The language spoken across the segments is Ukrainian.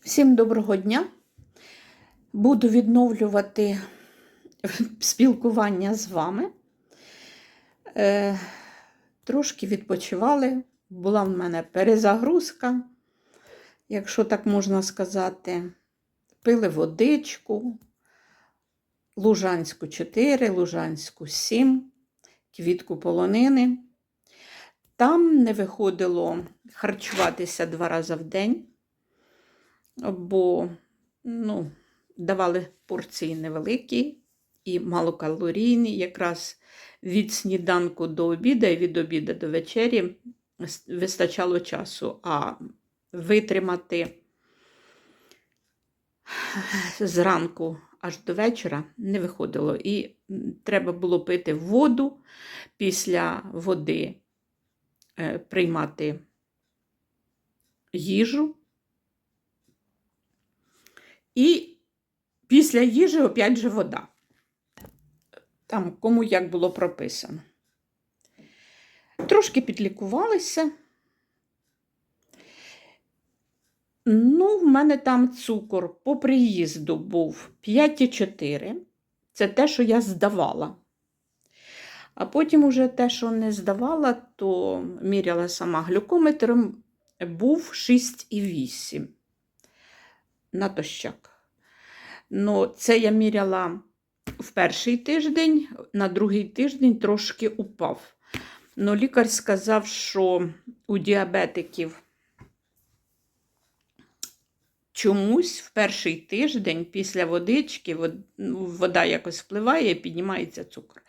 Всім доброго дня. Буду відновлювати спілкування з вами. Е, трошки відпочивали, була в мене перезагрузка, якщо так можна сказати. Пили водичку, Лужанську 4, Лужанську 7, квітку полонини. Там не виходило харчуватися два рази в день бо ну, давали порції невеликі і малокалорійні, якраз від сніданку до обіду і від обіду до вечері вистачало часу, а витримати зранку аж до вечора не виходило. І треба було пити воду після води, е, приймати їжу. І після їжі, опять же, вода. Там кому як було прописано. Трошки підлікувалися. Ну, в мене там цукор по приїзду був 5,4. Це те, що я здавала. А потім уже те, що не здавала, то міряла сама глюкометром, був 6,8 натощак. Ну, це я міряла в перший тиждень, на другий тиждень трошки упав. Ну, лікар сказав, що у діабетиків чомусь в перший тиждень після водички вода якось впливає і піднімається цукор.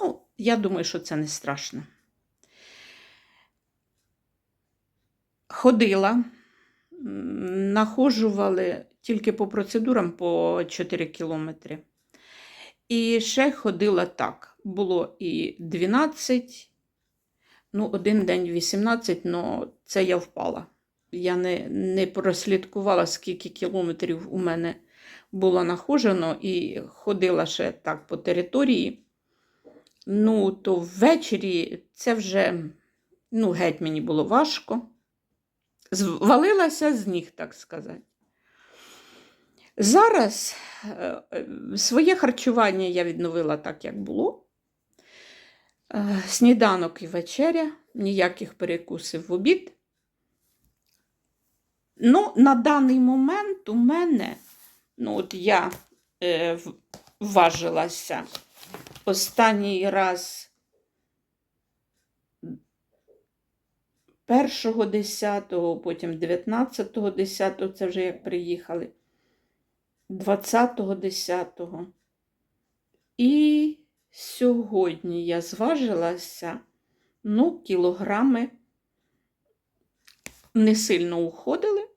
Ну, я думаю, що це не страшно. Ходила нахожували тільки по процедурам по 4 кілометри. І ще ходила так. Було і 12, ну, один день 18, але це я впала. Я не не прослідкувала, скільки кілометрів у мене було нахожено, і ходила ще так по території. Ну, то ввечері це вже ну, геть мені було важко звалилася з ніг, так сказати. Зараз е, своє харчування я відновила так, як було. Е, сніданок і вечеря, ніяких перекусів в обід. Ну, на даний момент у мене, ну, от я е, важилася останній раз першого десятого, потім 19-го десятого, це вже як приїхали, 20-го десятого. І сьогодні я зважилася, ну, кілограми не сильно уходили.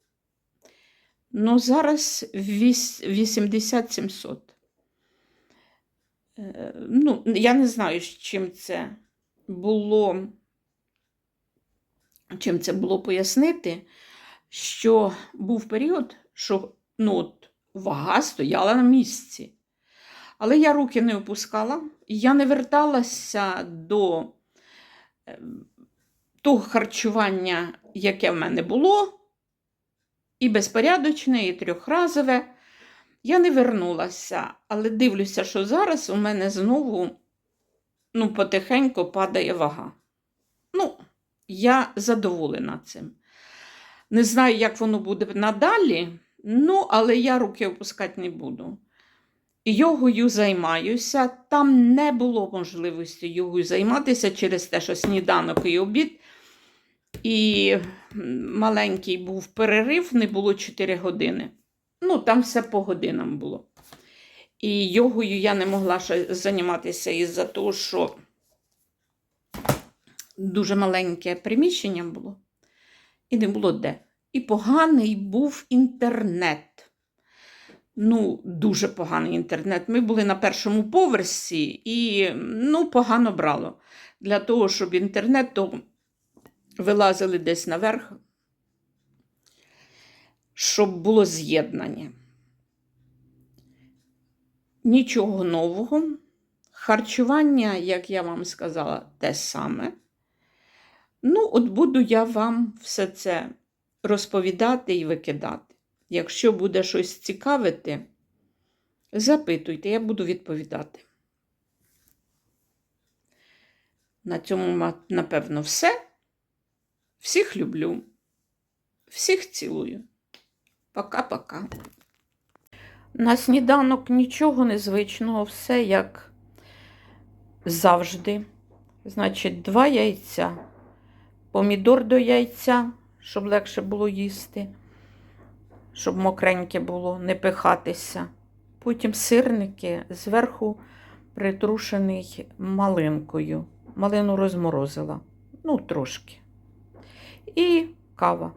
Ну, зараз 80-700. Е, ну, я не знаю, з чим це було чим це було пояснити, що був період, що ну, от, вага стояла на місці. Але я руки не опускала, я не верталася до ем, того харчування, яке в мене було, і безпорядочне, і трьохразове. Я не вернулася, але дивлюся, що зараз у мене знову ну, потихеньку падає вага. Ну, я задоволена цим. Не знаю, як воно буде надалі, ну, але я руки опускати не буду. Йогою займаюся. Там не було можливості йогою займатися через те, що сніданок і обід. І маленький був перерив, не було 4 години. Ну, там все по годинам було. І йогою я не могла займатися із-за того, що дуже маленьке приміщення було, і не було де. І поганий був інтернет. Ну, дуже поганий інтернет. Ми були на першому поверсі і ну, погано брало. Для того, щоб інтернет, то вилазили десь наверх, щоб було з'єднання. Нічого нового. Харчування, як я вам сказала, те саме. Ну, от буду я вам все це розповідати і викидати. Якщо буде щось цікавити, запитуйте, я буду відповідати. На цьому, напевно, все. Всіх люблю. Всіх цілую. Пока-пока. На сніданок нічого незвичного, все як завжди. Значить, два яйця, помідор до яйця, щоб легше було їсти, щоб мокреньке було, не пихатися. Потім сирники зверху притрушений малинкою. Малину розморозила. Ну, трошки. І кава.